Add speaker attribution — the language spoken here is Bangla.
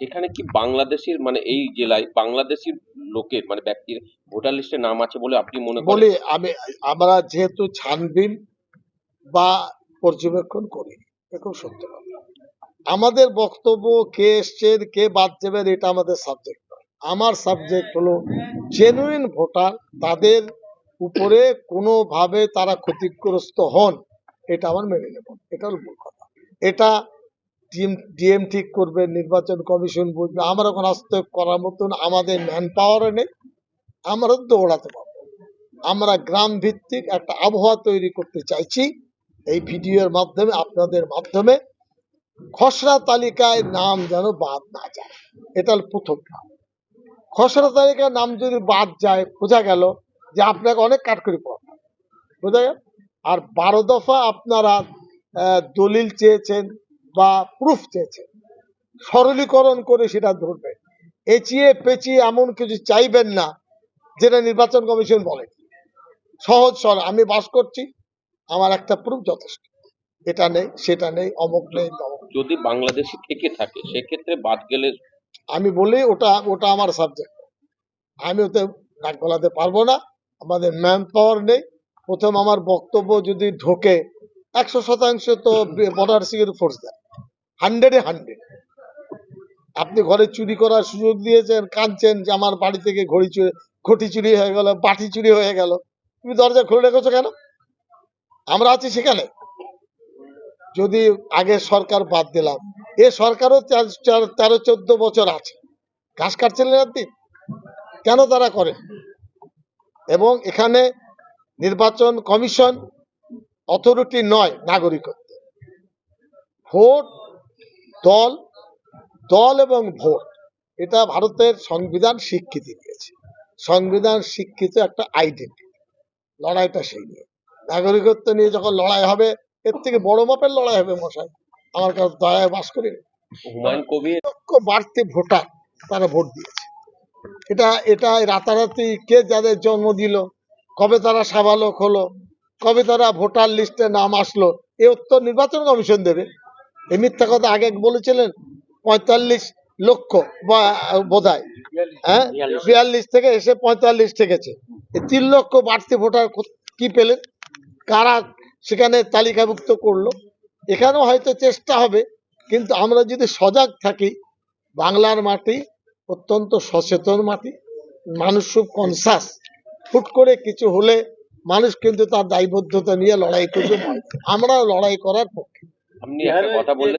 Speaker 1: সেখানে কি বাংলাদেশের মানে এই জেলায় বাংলাদেশি লোকের মানে ব্যক্তির ভোটার লিস্টে নাম আছে বলে আপনি মনে করেন?
Speaker 2: বলি, আমি, আমরা যেহেতু ছানবিন বা পর্যবেক্ষণ করি এ খুব সত্য আমাদের বক্তব্য কে এসছেন কে বাদ যাবেন এটা আমাদের সাবজেক্ট আমার সাবজেক্ট হলো জেনুইন ভোটার, তাদের উপরে কোনোভাবে তারা ক্ষতিগ্রস্ত হন, এটা আমার মেনে নেব। এটা হলো মূল কথা। এটা টিম, ডিএম ঠিক করবে, নির্বাচন কমিশন বুঝবে, আমরা এখন হস্তক্ষেপ করার মতন আমাদের ম্যান পাওয়ারও নেই, আমরা দৌড়াতে পারব। আমরা গ্রাম ভিত্তিক একটা আবহাওয়া তৈরি করতে চাইছি, এই ভিডিওর মাধ্যমে, আপনাদের মাধ্যমে। খসড়া তালিকায় নাম যেন বাদ না যায়, এটা প্রথম কাজ। খসড়া তালিকায় নাম যদি বাদ যায়, বোঝা গেল যে আপনাকে অনেক কাঠকরি পড়া বোঝা গেল? আর বারো দফা আপনারা দলিল চেয়েছেন বা প্রুফ চেয়েছেন সরলীকরণ করে সেটা ধরবেন এচিয়ে পেঁচিয়ে এমন কিছু চাইবেন না যেটা নির্বাচন কমিশন বলে। সহজ সরল আমি বাস করছি আমার একটা প্রুফ যথেষ্ট। এটা নেই সেটা নেই অমুক নেই তমুক
Speaker 1: যদি বাংলাদেশি থেকে থাকে সেক্ষেত্রে বাদ গেলে
Speaker 2: আমি বলি ওটা ওটা আমার সাবজেক্ট আমি ওতে নাক গলাতে পারব না আমাদের ম্যান পাওয়ার নেই। প্রথম আমার বক্তব্য যদি ঢোকে একশো শতাংশ তো বর্ডার সিকিউরিটি ফোর্স দেয় হান্ড্রেডে হান্ড্রেড আপনি ঘরে চুরি করার সুযোগ দিয়েছেন, কাঁদছেন যে আমার বাড়ি থেকে ঘড়ি চুরি, ঘটি চুরি হয়ে গেল, বাটি চুরি হয়ে গেল। তুমি দরজা খুলে রেখেছো কেন? আমরা আছি সেখানে। যদি আগে সরকার বাদ দিলাম, এ সরকারও তেরো, চোদ্দ বছর আছে। ঘাস কাটছিলেন আপনি কেন তারা করে? এবং এখানে নির্বাচন কমিশন অথরিটি নয়, নাগরিকত্ব। ভোট দল দল এবং ভোট এটা ভারতের সংবিধান স্বীকৃতি দিয়েছে। সংবিধান স্বীকৃত একটা আইডেন্টি লড়াইটা সেই নিয়ে। নাগরিকত্ব নিয়ে যখন লড়াই হবে এর থেকে বড় মাপের লড়াই হবে মশাই। আমার কাছে দয়ায় বাস করি না।
Speaker 1: হুমায়ুন কবির?
Speaker 2: বাড়তি ভোটার তারা ভোট দিয়েছে। এটা এটা রাতারাতি কে যাদের জন্ম দিল কবে তারা সাবালক হলো কবে তারা ভোটার লিস্টে নাম আসলো এ উত্তর নির্বাচন কমিশন দেবে। এই মিথ্যা কথা আগে বলেছিলেন পঁয়তাল্লিশ লক্ষ বা বোধ হয়? বিয়াল্লিশ। থেকে এসে পঁয়তাল্লিশ থেকেছে এই তিন লক্ষ বাড়তি ভোটার কো- কি পেলেন? কারা সেখানে তালিকাভুক্ত করল? এখানেও হয়তো চেষ্টা হবে কিন্তু আমরা যদি সজাগ থাকি বাংলার মাটি অত্যন্ত সচেতন মাটি মানুষ খুব কনসাস হুট করে কিছু হলে মানুষ কিন্তু তার দায়বদ্ধতা নিয়ে লড়াই করবে। আমরা লড়াই করার পক্ষে।
Speaker 1: আপনি একটা কথা বললেন